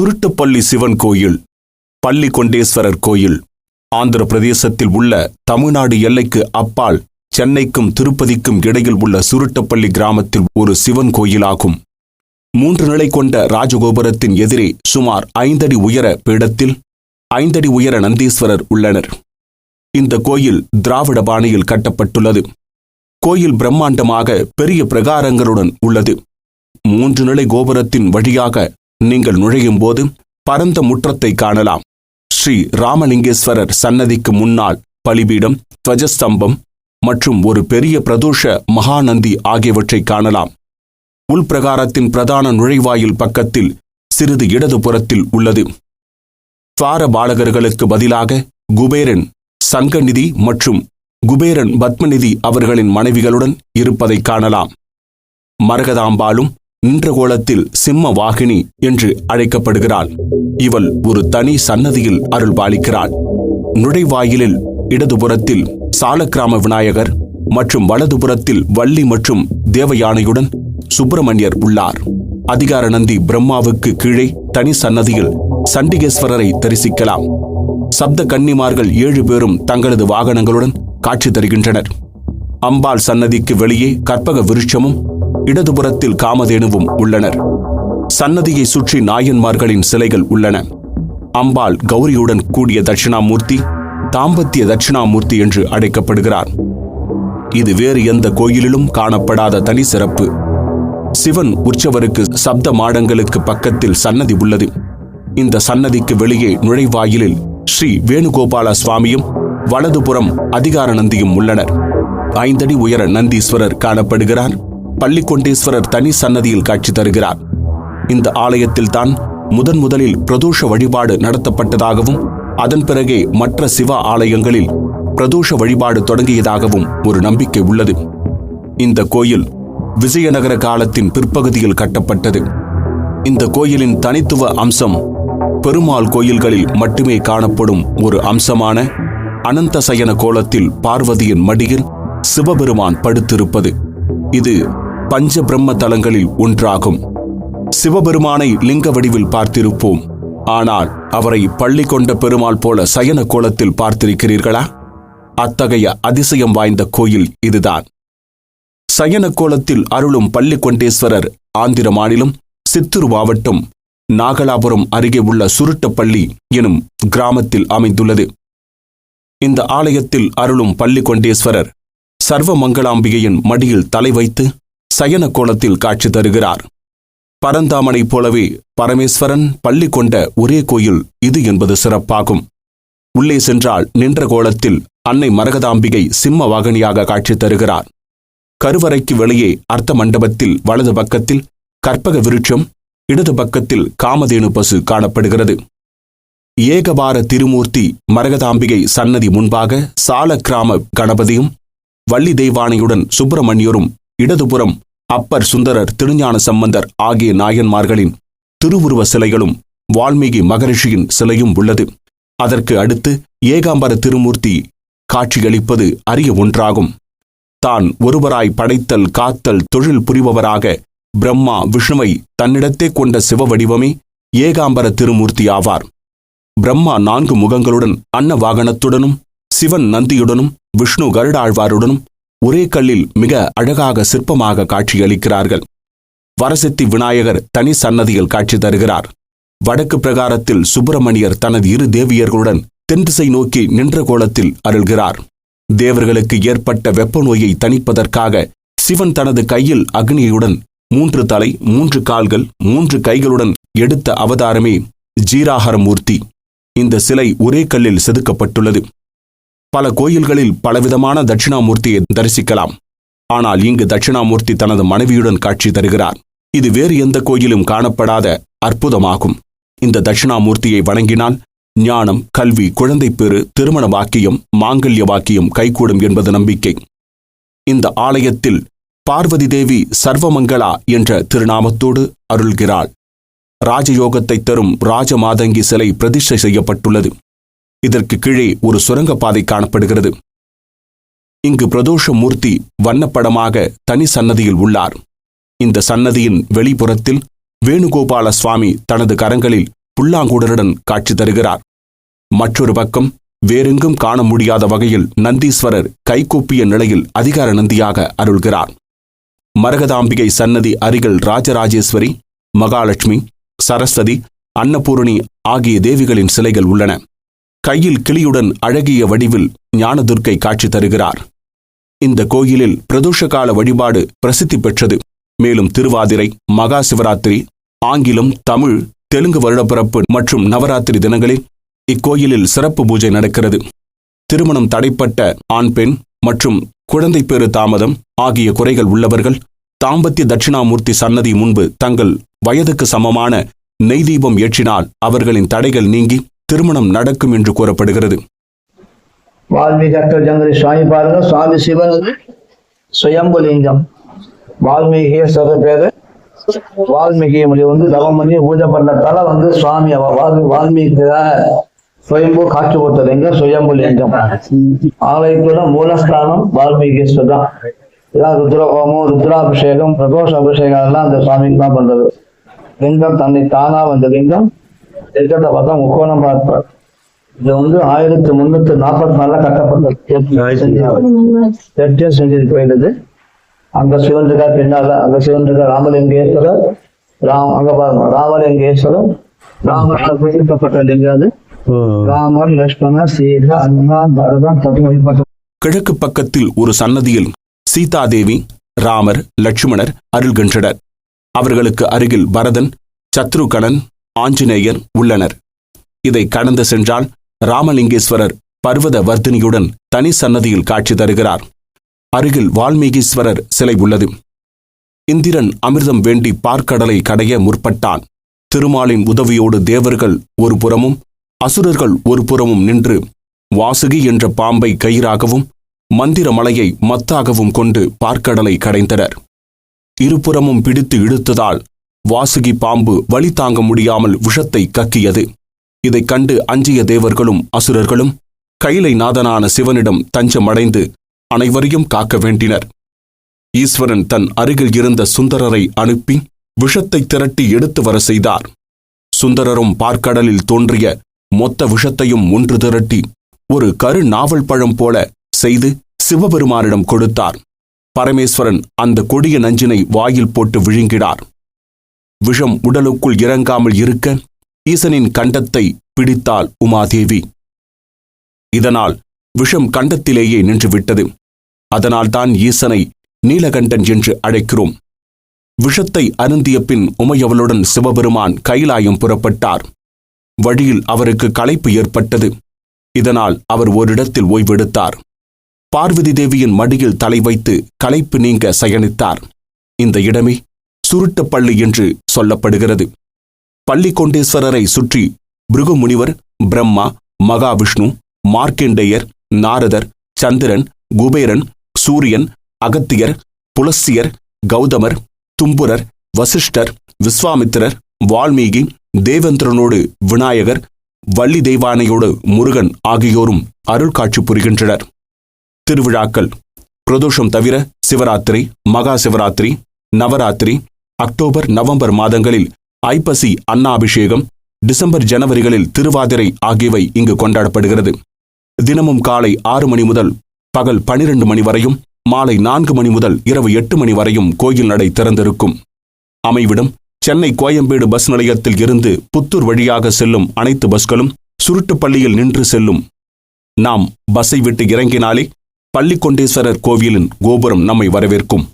சுருட்டுப்பள்ளி சிவன் கோயில் பள்ளி கொண்டேஸ்வரர் கோயில் ஆந்திர பிரதேசத்தில் உள்ள தமிழ்நாடு எல்லைக்கு அப்பால் சென்னைக்கும் திருப்பதிக்கும் இடையில் உள்ள சுருட்டப்பள்ளி கிராமத்தில் ஒரு சிவன் கோயிலாகும். மூன்று நிலை கொண்ட ராஜகோபுரத்தின் எதிரே சுமார் ஐந்தடி உயர பீடத்தில் ஐந்தடி உயர நந்தீஸ்வரர் உள்ளனர். இந்த கோயில் திராவிட பாணியில் கட்டப்பட்டுள்ளது. கோயில் பிரம்மாண்டமாக பெரிய பிரகாரங்களுடன் உள்ளது. மூன்று நிலை கோபுரத்தின் வழியாக நீங்கள் நுழையும் போது பரந்த முற்றத்தை காணலாம். ஸ்ரீ ராமலிங்கேஸ்வரர் சன்னதிக்கு முன்னால் பலிபீடம் துவஜஸ்தம்பம் மற்றும் ஒரு பெரிய பிரதோஷ மகாநந்தி ஆகியவற்றை காணலாம். உள்பிரகாரத்தின் பிரதான நுழைவாயில் பக்கத்தில் சிறிது இடதுபுறத்தில் உள்ளது. துவார பாலகர்களுக்கு பதிலாக குபேரன் சங்கநிதி மற்றும் குபேரன் பத்மநிதி அவர்களின் மனைவிகளுடன் இருப்பதை காணலாம். மரகதாம்பாலும் நின்ற கோலத்தில் சிம்ம வாகினி என்று அழைக்கப்படுகிறாள். இவள் ஒரு தனி சன்னதியில் அருள் பாலிக்கிறாள் நுழைவாயிலில் இடதுபுறத்தில் சாலக்கிராம விநாயகர் மற்றும் வலதுபுறத்தில் வள்ளி மற்றும் தேவயானையுடன் சுப்பிரமணியர் உள்ளார். அதிகார நந்தி பிரம்மாவுக்கு கீழே தனி சன்னதியில் சண்டிகேஸ்வரரை தரிசிக்கலாம். சப்த கன்னிமார்கள் ஏழு பேரும் தங்களது வாகனங்களுடன் காட்சி தருகின்றனர். அம்பாள் சன்னதிக்கு வெளியே கற்பக விருட்சமும் இடதுபுறத்தில் காமதேனுவும் உள்ளனர். சன்னதியை சுற்றி நாயன்மார்களின் சிலைகள் உள்ளன. அம்பாள் கௌரியுடன் கூடிய தட்சிணாமூர்த்தி தாம்பத்திய தட்சிணாமூர்த்தி என்று அழைக்கப்படுகிறார். இது வேறு எந்த கோயிலிலும் காணப்படாத தனி சிறப்பு. சிவன் உற்சவருக்கு சப்த மாடங்களுக்கு பக்கத்தில் சன்னதி உள்ளது. இந்த சன்னதிக்கு வெளியே நுழைவாயிலில் ஸ்ரீ வேணுகோபால சுவாமியும் வலதுபுறம் அதிகார நந்தியும் உள்ளனர். ஐந்தடி உயர நந்தீஸ்வரர் காணப்படுகிறார். பள்ளிக்கொண்டேஸ்வரர் தனி சன்னதியில் காட்சி தருகிறார். இந்த ஆலயத்தில்தான் முதன் முதலில் பிரதோஷ வழிபாடு நடத்தப்பட்டதாகவும் அதன் பிறகே மற்ற சிவ ஆலயங்களில் பிரதோஷ வழிபாடு தொடங்கியதாகவும் ஒரு நம்பிக்கை உள்ளது. இந்த கோயில் விஜயநகர காலத்தின் பிற்பகுதியில் கட்டப்பட்டது. இந்த கோயிலின் தனித்துவ அம்சம் பெருமாள் கோயில்களில் மட்டுமே காணப்படும் ஒரு அம்சமான அனந்தசயன கோலத்தில் பார்வதியின் மடியில் சிவபெருமான் படுத்திருப்பது. இது பஞ்ச பிரம்ம தலங்களில் ஒன்றாகும். சிவபெருமானை லிங்க வடிவில் பார்த்திருப்போம். ஆனால் அவரை பள்ளி கொண்ட பெருமாள் போல சயன கோலத்தில் பார்த்திருக்கிறீர்களா? அத்தகைய அதிசயம் வாய்ந்த கோயில் இதுதான். சயன கோலத்தில் அருளும் பள்ளிக்கொண்டேஸ்வரர் ஆந்திர மாநிலம் சித்தூர் மாவட்டம் நாகலாபுரம் அருகே உள்ள சுருட்டப்பள்ளி எனும் கிராமத்தில் அமைந்துள்ளது. இந்த ஆலயத்தில் அருளும் பள்ளிக்கொண்டேஸ்வரர் கொண்டேஸ்வரர் சர்வமங்களாம்பிகையின் மடியில் தலை வைத்து சயன கோலத்தில் காட்சி தருகிறார். பரந்தாமனைப் போலவே பரமேஸ்வரன் பள்ளி கொண்ட ஒரே கோயில் இது என்பது சிறப்பாகும். உள்ளே சென்றால் நின்ற கோலத்தில் அன்னை மரகதாம்பிகை சிம்ம வாகனியாக காட்சி தருகிறார். கருவறைக்கு வெளியே அர்த்த மண்டபத்தில் வலது பக்கத்தில் கற்பக விருட்சம் இடது பக்கத்தில் காமதேனு பசு காணப்படுகிறது. ஏகபார திருமூர்த்தி மரகதாம்பிகை சன்னதி முன்பாக சால கிராம கணபதியும் வள்ளி தெய்வானையுடன் சுப்பிரமணியரும் இடதுபுறம் அப்பர் சுந்தரர் திருஞான சம்பந்தர் ஆகிய நாயன்மார்களின் திருவுருவ சிலைகளும் வால்மீகி மகரிஷியின் சிலையும் உள்ளது. அதற்கு அடுத்து ஏகாம்பர திருமூர்த்தி காட்சியளிப்பது அரிய ஒன்றாகும். தான் ஒருவராய் படைத்தல் காத்தல் தொழில் புரிபவராக பிரம்மா விஷ்ணுவை தன்னிடத்தே கொண்ட சிவ வடிவமே ஏகாம்பர திருமூர்த்தி ஆவார். பிரம்மா நான்கு முகங்களுடன் அன்ன வாகனத்துடனும் சிவன் நந்தியுடனும் விஷ்ணு கருடாழ்வாருடனும் ஒரே கல்லில் மிக அழகாக சிற்பமாக காட்சியளிக்கிறார்கள். வரசித்தி விநாயகர் தனி சன்னதியில் காட்சி தருகிறார். வடக்கு பிரகாரத்தில் சுப்பிரமணியர் தனது இரு தேவியர்களுடன் தென்திசை நோக்கி நின்ற கோலத்தில் அருள்கிறார். தேவர்களுக்கு ஏற்பட்ட வெப்ப நோயை தணிப்பதற்காக சிவன் தனது கையில் அக்னியுடன் மூன்று தலை மூன்று கால்கள் மூன்று கைகளுடன் எடுத்த அவதாரமே ஜீராகரமூர்த்தி இந்த சிலை ஒரே கல்லில் செதுக்கப்பட்டுள்ளது. பல கோயில்களில் பலவிதமான தட்சிணாமூர்த்தியை தரிசிக்கலாம். ஆனால் இங்கு தட்சிணாமூர்த்தி தனது மனைவியுடன் காட்சி தருகிறார். இது வேறு எந்த கோயிலும் காணப்படாத அற்புதமாகும். இந்த தட்சிணாமூர்த்தியை வணங்கினால் ஞானம் கல்வி குழந்தை பேறு திருமண வாக்கியம் மாங்கல்ய வாக்கியம் கைகூடும் என்பது நம்பிக்கை. இந்த ஆலயத்தில் பார்வதி தேவி சர்வமங்களா என்ற திருநாமத்தோடு அருள்கிறாள். ராஜயோகத்தை தரும் ராஜமாதங்கி சிலை பிரதிஷ்டை செய்யப்பட்டுள்ளது. இதற்கு கீழே ஒரு சுரங்கப்பாதை காணப்படுகிறது. இங்கு பிரதோஷ மூர்த்தி வண்ணப்படமாக தனி சன்னதியில் உள்ளார். இந்த சன்னதியின் வெளிப்புறத்தில் வேணுகோபால சுவாமி தனது கரங்களில் புல்லாங்குடருடன் காட்சி தருகிறார். மற்றொரு பக்கம் வேறெங்கும் காண முடியாத வகையில் நந்தீஸ்வரர் கைகூப்பிய நிலையில் அதிகார நந்தியாக அருள்கிறார். மரகதாம்பிகை சன்னதி அருகில் ராஜராஜேஸ்வரி மகாலட்சுமி சரஸ்வதி அன்னபூரணி ஆகிய தேவிகளின் சிலைகள் உள்ளன. கையில் கிளியுடன் அழகிய வடிவில் ஞானதுர்க்கை காட்சி தருகிறார். இந்த கோயிலில் பிரதோஷ கால வழிபாடு பிரசித்தி பெற்றது. மேலும் திருவாதிரை மகா சிவராத்திரி ஆங்கிலம் தமிழ் தெலுங்கு வருடப்பிறப்பு மற்றும் நவராத்திரி தினங்களில் இக்கோயிலில் சிறப்பு பூஜை நடக்கிறது. திருமணம் தடைப்பட்ட ஆண் பெண் மற்றும் குழந்தை பேறு தாமதம் ஆகிய குறைகள் உள்ளவர்கள் தாம்பத்திய தட்சிணாமூர்த்தி சன்னதி முன்பு தங்கள் வயதுக்கு சமமான நெய் தீபம் ஏற்றினால் அவர்களின் தடைகள் நீங்கி திருமணம் நடக்கும் என்று கூறப்படுகிறது. வால்மீகி அக்டர் ஜங்கரி சுவாமி பாருங்க சுவாமி சிவன் சுயம்புலிங்கம். வால்மீகிய சொல்ற பேரு. வால்மீகி மொழி வந்து தவம் பண்ணி பூஜை பண்ணதால வந்து சுவாமி வால்மீகி தான் வால்மீகி சுயம்பு காட்சி கொடுத்த லிங்கம் சுயம்புலிங்கம். ஆலயத்தோட மூலஸ்தானம் வால்மீகேஸ்வர் தான். இதான் ருத்ரஹோமம் ருத்ராபிஷேகம் பிரதோஷ அபிஷேகம் எல்லாம் அந்த சுவாமிக்கு தான் பண்றது. லிங்கம் தன்னை தானா வந்த லிங்கம். லிங்கத்தை பார்த்தா முக்கோணம் பார்ப்பார் இது வந்து ஆயிரத்தி முன்னூத்தி நாற்பத்தி நாலுல கட்டப்பட்ட தெற்கே செஞ்சது கோயில் இது அங்க சிவன் இருக்கா பின்னால அங்க சிவன் இருக்கா ராமலிங்கேஸ்வரர் ராம் அங்க பாருங்க ராமலிங்கேஸ்வரர் ராமர் குறிப்பிட்டப்பட்ட லிங்கம் அது? ராமர் லட்சுமணர் சீதா அனுமான் பரதம் வழிபட்ட கிழக்கு பக்கத்தில் ஒரு சன்னதியில் சீதாதேவி ராமர் லட்சுமணர் அருள்கின்றனர். அவர்களுக்கு அருகில் பரதன் சத்ருகணன் ஆஞ்சநேயர் உள்ளனர். இதை கடந்து சென்றால் ராமலிங்கேஸ்வரர் பர்வத வர்த்தினியுடன் தனி சன்னதியில் காட்சி தருகிறார். அருகில் வால்மீகீஸ்வரர் சிலை உள்ளது. இந்திரன் அமிர்தம் வேண்டி பார்க்கடலை கடைய முற்பட்டான். திருமாலின் உதவியோடு தேவர்கள் ஒரு புறமும் அசுரர்கள் ஒரு புறமும் நின்று வாசுகி என்ற பாம்பை கயிறாகவும் மந்திர மலையை மத்தாகவும் கொண்டு பார்க்கடலை கடைந்தனர். இருபுறமும் பிடித்து இழுத்ததால் வாசுகி பாம்பு வழி தாங்க முடியாமல் விஷத்தை கக்கியது. இதைக் கண்டு அஞ்சிய தேவர்களும் அசுரர்களும் கைலை நாதனான சிவனிடம் தஞ்சமடைந்து அனைவரையும் காக்க வேண்டினர். ஈஸ்வரன் தன் அருகில் இருந்த சுந்தரரை அனுப்பி விஷத்தை திரட்டி எடுத்து வர செய்தார். சுந்தரரும் பார்க்கடலில் தோன்றிய மொத்த விஷத்தையும் ஒன்று திரட்டி ஒரு கரு நாவல் பழம் போல செய்து சிவபெருமானிடம் கொடுத்தார். பரமேஸ்வரன் அந்த கொடிய நஞ்சினை வாயில் போட்டு விழுங்கினார். விஷம் உடலுக்குள் இறங்காமல் இருக்க ஈசனின் கண்டத்தை பிடித்தாள் உமாதேவி. இதனால் விஷம் கண்டத்திலேயே நின்றுவிட்டது. அதனால்தான் ஈசனை நீலகண்டன் என்று அழைக்கிறோம். விஷத்தை அருந்திய பின் உமையவளுடன் சிவபெருமான் கைலாயம் புறப்பட்டார். வழியில் அவருக்கு களைப்பு ஏற்பட்டது. இதனால் அவர் ஓரிடத்தில் ஓய்வெடுத்தார். பார்வதி தேவியின் மடியில் தலை வைத்து களைப்பு நீங்க சயனித்தார். இந்த இடமே சுருட்டப்பள்ளி என்று சொல்லப்படுகிறது. பள்ளிக்கொண்டேஸ்வரரை சுற்றி பிருகுமுனிவர் பிரம்மா மகாவிஷ்ணு மார்க்கண்டேயர் நாரதர் சந்திரன் குபேரன் சூரியன் அகத்தியர் புலஸ்தியர் கௌதமர் தும்புரர் வசிஷ்டர் விஸ்வாமித்திரர் வால்மீகி தேவேந்திரனோடு விநாயகர் வள்ளி தெய்வானையோடு முருகன் ஆகியோரும் அருள்காட்சி புரிகின்றனர். திருவிழாக்கள். பிரதோஷம் தவிர சிவராத்திரி மகா சிவராத்திரி நவராத்திரி அக்டோபர் நவம்பர் மாதங்களில் ஐப்பசி அன்னாபிஷேகம் டிசம்பர் ஜனவரிகளில் திருவாதிரை ஆகியவை இங்கு கொண்டாடப்படுகிறது. தினமும் காலை ஆறு மணி முதல் பகல் பனிரெண்டு மணி வரையும் மாலை நான்கு மணி முதல் இரவு எட்டு மணி வரையும் கோயில் நடை திறந்திருக்கும். அமைவிடம் சென்னை கோயம்பேடு பஸ் நிலையத்தில் இருந்து புத்தூர் வழியாக செல்லும் அனைத்து பஸ்களும் சுருட்டுப்பள்ளியில் நின்று செல்லும். நாம் பஸ்ஸை விட்டு இறங்கினாலே பள்ளிக்கொண்டேஸ்வரர் கோவிலின் கோபுரம் நம்மை வரவேற்கும்.